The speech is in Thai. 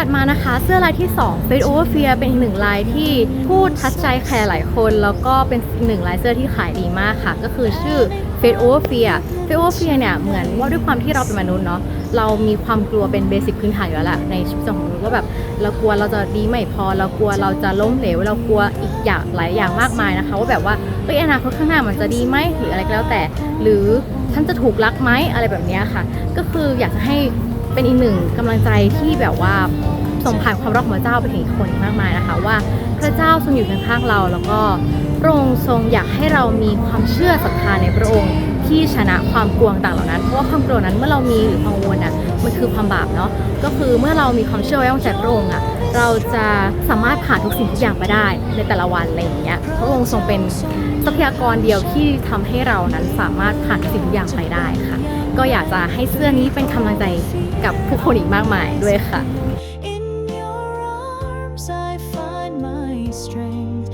ถัดมานะคะ เสื้อลายที่ 2 Fade Over Fear เป็นอีกหนึ่งลายที่พูดทัดใจใครหลายคน แล้วก็เป็นอีกหนึ่งลายเสื้อที่ขายดีมากค่ะ ก็คือชื่อ Fade Over Fear Fade Over Fear เนี่ยเหมือนว่าด้วยความที่เราเป็นมนุษย์เนาะเรามีความกลัวเป็นเบสิกพื้นฐานอยู่แล้วแหละในชีวิตของมนุษย์ว่าแบบเรากลัวเราจะดีไม่พอ เรากลัวเราจะล้มเหลวเรากลัวอีกอย่างหลายอย่างมากมายนะคะว่าแบบว่าเอ้ยอนาคตข้างหน้ามันจะดีไหมหรืออะไรก็แล้วแต่ หรือฉันจะถูกรักไหมอะไรแบบนี้ค่ะ ก็คืออยากจะให้ เป็นอีกหนึ่งกำลังใจที่แบบว่าส่งผ่านความรักของพระเจ้าไปถึงคนมากมายนะคะ ว่าพระเจ้าทรงอยู่ข้างๆเรา แล้วก็พระองค์ทรงอยากให้เรามีความเชื่อศรัทธาในพระองค์ที่ชนะความกลัวต่างเหล่านั้น เพราะว่าความกลัวนั้นเมื่อเรามีหรือกังวลอะ มันคือความบาปเนาะ ก็คือเมื่อเรามีความเชื่อไว้วางใจพระองค์อะ เราจะสามารถผ่านทุกสิ่งทุกอย่างไปได้ในแต่ละวันอะไรอย่างเงี้ย พระองค์ทรงเป็นทรัพยากรเดียวที่ทำให้เรานั้นสามารถผ่านสิ่งทุกอย่างไปได้ค่ะ ก็อยากจะให้เสื้อนี้เป็นกำลังใจกับผู้คนอีกมากมายด้วยค่ะ In your arms I find my strength.